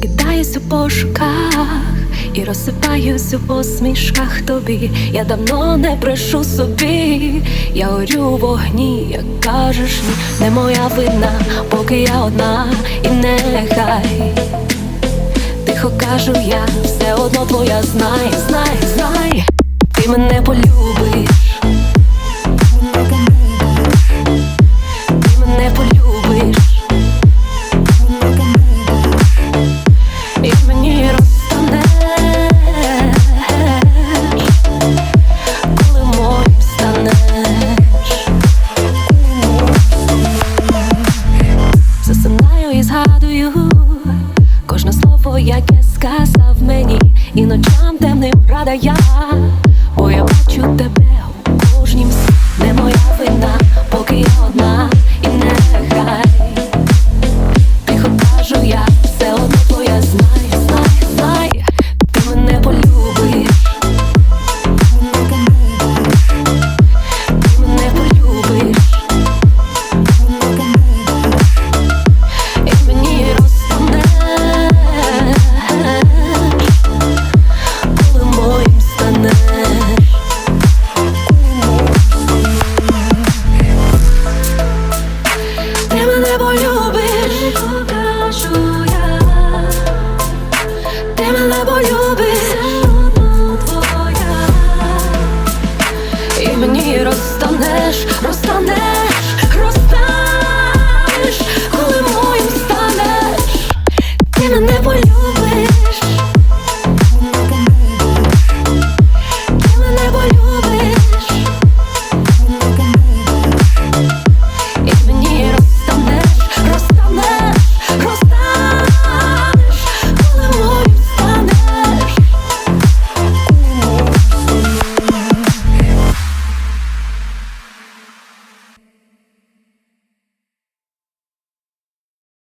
Прокидаюсь у пошуках і розсипаюсь у посмішках тобі. Я давно не брешу собі, я горю у вогні, як кажеш ні, не моя вина, поки я одна, і нехай тихо кажу я, все одно твоя знай, знай, знай, ти мене полюбиш. Яке сказав мені, і ночам темним рада я, Dreaming about you,